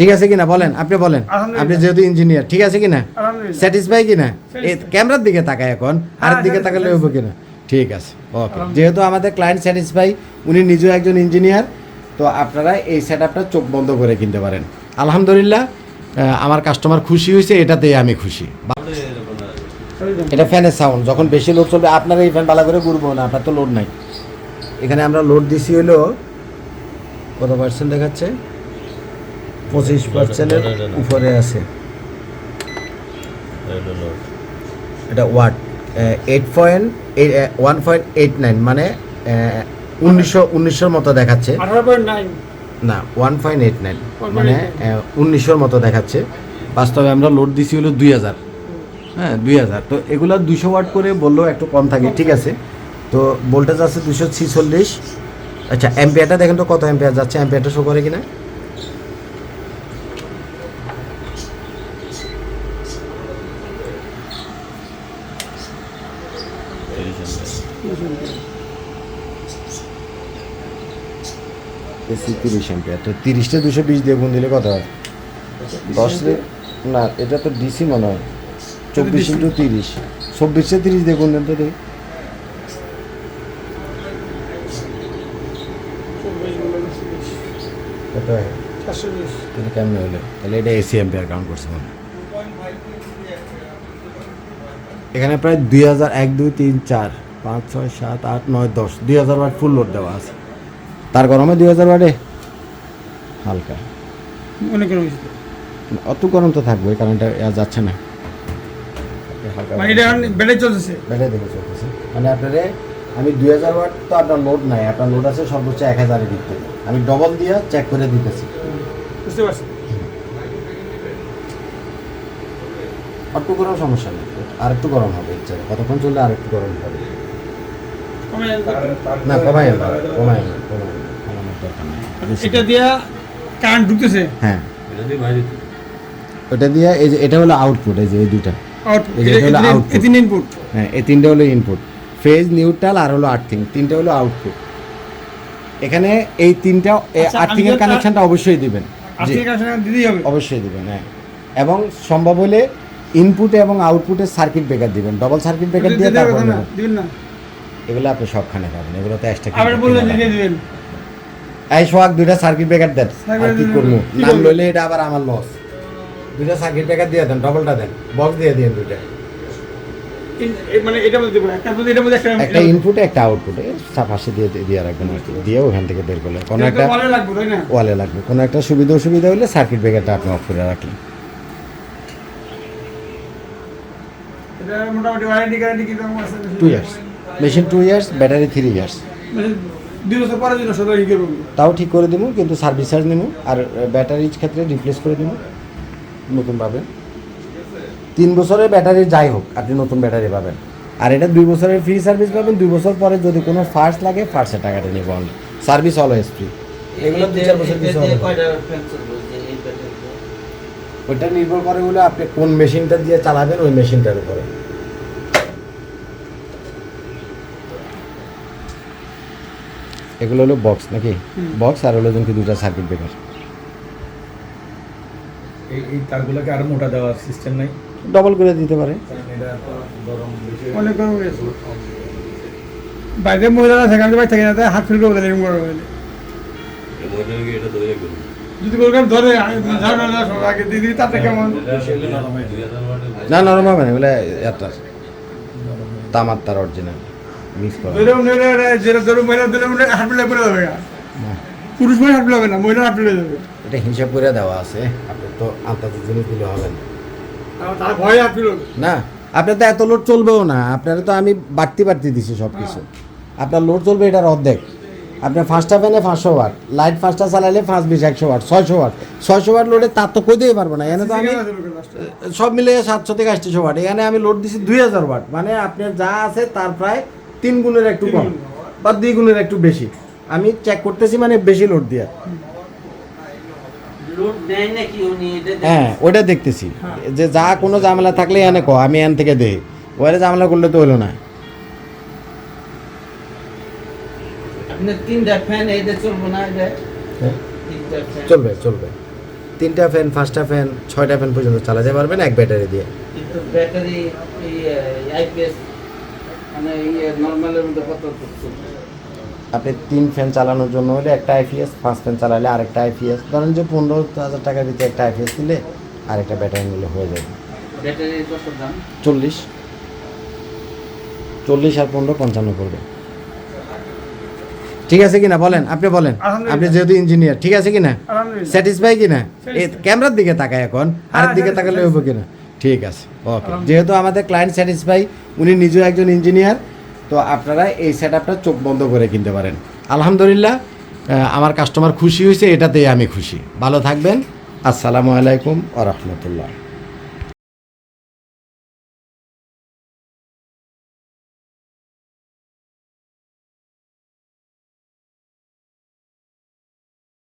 ঠিক আছে কিনা? বলেন আপনি বলেন। আপনি যেহেতু ইঞ্জিনিয়ার ঠিক আছে কিনা? আলহামদুলিল্লাহ। স্যাটিসফাই কিনা? এই ক্যামেরার দিকে তাকায় এখন আর দিকে হ্যাঁ, তাকালে satisfied. হইব কিনা? ঠিক আছে ওকে যেহেতু আমাদের ক্লায়েন্ট স্যাটিসফাই উনি নিজেও একজন ইঞ্জিনিয়ার তো আপনারা এই সেট আপটা চোখ বন্ধ করে কিনতে পারেন। আলহামদুলিল্লাহ আমার কাস্টমার খুশি হয়েছে এটাতেই আমি খুশি। এটা ফ্যানের সাউন্ড যখন বেশি লোড চলবে আপনারা এই ফ্যান ভালো করে ঘুরবো না আপনার তো লোড নাই। এখানে আমরা লোড দিছি হলো কত পার্সেন্ট দেখাচ্ছে? পঁচিশ পার্সেন্টের উপরে আছে। এটা watt eight point one point eight nine মানে উনিশশো উনিশশোর মতো দেখাচ্ছে। না ওয়ান পয়েন্ট এইট নাইন মানে উনিশশোর মতো দেখাচ্ছে। বাস্তবে আমরা লোড দিছি হলো দুই হাজার। হ্যাঁ দুই হাজার। তো এগুলো দুশো ওয়াট করে বললেও একটু কম থাকে ঠিক আছে। তো ভোল্টেজ আছে দুশো ছিচল্লিশ। আচ্ছা অ্যাম্পিয়ারটা দেখেন তো কত অ্যাম্পিয়ার যাচ্ছে? অ্যাম্পিয়ারটা শো করে কিনা? এসি তিরিশ অ্যাম্পিয়ার তো তিরিশটা দুশো বিশ দিয়ে গুণ দিলে কত হয়? দশ না এটা তো ডিসি মনে হয়। চব্বিশ ইন্টু তিরিশ। চব্বিশে তিরিশ দিয়ে গুণ দেন তো দেখি। কত হয়? তাহলে কেমন হলো? তাহলে এটা এসি অ্যাম্পিয়ার কাউন্ট করছে মনে হয়। এখানে প্রায় দুই হাজার এক দুই তিন চার পাঁচ ছয় সাত আট নয় দশ দুই হাজার ওয়াট ফুল লোড দেওয়া আছে। তার গরমে দুই হাজার ওয়াটে হালকা। অত গরম তো থাকবে কারণ এটা আর যাচ্ছে না। মানে মানে আপনারে আমি দুই হাজার ওয়াট তো আপনার লোড নাই আপনার লোড আছে সর্বোচ্চ এক হাজারের দিক থেকে আমি ডবল দিয়ে চেক করে দিতেছি। বুঝতে পারছি। একটু গরম সমস্যা নেই। আর একটু গরম হবে ইচ্ছা কতক্ষণ চললে আর একটু গরম হবে? না কমাই না কমাই না কমাই না কমানোর দরকার নেই। এটা দিয়া কারেন্ট ঢুকতেছে? হ্যাঁ। ওটা দিয়ে এই যে এটা হলো আউটপুট এই যে এই দুইটা। আউটপুট এটা হলো output। এতিন ইনপুট হ্যাঁ এই তিনটে হলো ইনপুট ফেজ নিউট্রাল আর হলো আর্থিং তিনটে হলো আউটপুট এখানে এই তিনটা আচ্ছা, আর্থিং এর কানেকশনটা অবশ্যই দিবেন। অবশ্যই দিবেন হ্যাঁ। এবং সম্ভব হলে ইনপুটে এবং আউটপুটে সার্কিট ব্রেকার দিবেন ডবল সার্কিট ব্রেকার দিয়ে তারপর দিবেন না। এগুলো আপনি সবখানে পাবেন এগুলো তো এক্সট্রা আবার বললে দিয়ে দিবেন। এই সোহাগ দুইটা সার্কিট ব্রেকার দেন আর কি করব? নাম? লইলে এটা আবার আমার লস দুইটা সার্কিট ব্রেকার দিয়ে দেন ডবলটা দেন বক্স দিয়ে দিন দুইটা। মানে এটা মধ্যে দেবো একটা মধ্যে মধ্যে একটা একটা ইনপুটে একটা আউটপুটে পাশে দিয়ে দিয়ে রাখবেন দিয়ে ওখান থেকে বের করলে। কোনো একটা ভালো লাগবে ওয়ালে লাগবে। কোনো একটা সুবিধা অসুবিধা হলে সার্কিট ব্রেকারটা আপনি অফ করে রাখলেন মোটামুটি ওয়ারেন্টি গ্যারান্টি কি রকম আছে? Two years machine two years battery three years মানে তাও ঠিক করে দিব কিন্তু সার্ভিস চার্জ নেব আর ব্যাটারির ক্ষেত্রে রিপ্লেস করে দেবো নতুন পাবেন তিন বছরের ব্যাটারি যাই হোক আপনি নতুন ব্যাটারি পাবেন। আর এটা দুই বছরের ফ্রি সার্ভিস পাবেন দুই বছর পরে যদি কোনো ফার্স্ট লাগে ফার্স্টের টাকাটা নিব অনলি সার্ভিস অলওয়েজ ফ্রি এগুলো দুই চার বছর কিছু ওইটা নির্ভর করে হলো আপনি কোন মেশিনটা দিয়ে চালাবেন ওই মেশিনটার উপরে। এগুলো হলো বক্স নাকি বক্স আর হলো যেমন দুটা সার্কিট ব্রেকার এই এই তারগুলোকে আরও মোটা দেওয়ার সিস্টেম নাই ডবল করে দিতে পারে অনেক হয়ে বাইরে মহিলারা থাকে আমি বাইরে থাকি না তাই হাত ফেল করে এরকম গরম হলে যদি বলবেন ধরে আগে দিদি তাতে কেমন না নরম হবে না একটা তামার তার অরিজিনাল করা যেটা ধরে মহিলা হাত ফেলে করে না, পুরুষ মহিলা হাত ফেলে না মহিলা হাত দেবে এটা হিসাব করে দেওয়া আছে আপনি তো আন্তাজের জিনিস দিলে হবে না ভয় হাত না। আপনার তো এত লোড চলবেও না আপনারা তো আমি বাড়তি বাড়তি দিছি সব কিছু আপনার লোড চলবে এটার অর্ধেক। আপনার ফার্স্টটা ফ্যানে পাঁচশো ওয়াট লাইট ফার্স্টটা চালালে পাঁচ বিশ একশো ওয়াট ছয়শো ওয়াট। ছয়শো ওয়াট লোডে তার তো কই দিতে পারব না এখানে তো আমি সব মিলে সাতশো থেকে আটশো ওয়াট এখানে আমি লোড দিছি দুই হাজার ওয়াট। মানে আপনার যা আছে তার প্রায় তিন গুণের একটু কম বা দুই গুণের একটু বেশি। আমি চেক করতেছি মানে বেশি লোড দিয়া? হ্যাঁ ওটা দেখতেছি। যে যা কোনো ঝামেলা থাকলে এনে কো আমি এন থেকে দে ওরে ঝামেলা করলে তো হলো না। তিনটা ফ্যান এটা চলবো না এটা চলবে চলবে। তিনটা ফ্যান পাঁচটা ফ্যান ছয়টা ফ্যান পর্যন্ত চালাতে পারবেন এক ব্যাটারি দিয়ে। কিন্তু ব্যাটারি আইপিএস মানে নর্মালের মধ্যে কত আপনি তিন ফ্যান চালানোর জন্য হলে একটা আইপিএস পাঁচ ফ্যান চালালে আরেকটা আইপিএস ধরেন যে পনেরো হাজার টাকার ভিতরে একটা আইপিএস দিলে আরেকটা ব্যাটারি নিলে হয়ে যাবে। ব্যাটারির কত দাম? চল্লিশ। চল্লিশ আর পনেরো পঞ্চান্ন করবে ঠিক আছে কিনা? বলেন আপনি বলেন। আপনি যেহেতু ইঞ্জিনিয়ার ঠিক আছে কিনা? স্যাটিসফাই কিনা. ক্যামেরার দিকে তাকায় এখন। আরেক হ্যাঁ, দিকে satisfy, তাকালে হইব কিনা? ঠিক আছে ওকে যেহেতু আমাদের ক্লায়েন্ট স্যাটিসফাই উনি নিজেও একজন ইঞ্জিনিয়ার তো আপনারা এই সেট আপটা চোখ বন্ধ করে কিনতে পারেন। আলহামদুলিল্লাহ আমার কাস্টমার খুশি হয়েছে এটাতেই আমি খুশি। ভালো থাকবেন আসসালামু আলাইকুম আ রহমতুল্লাহ।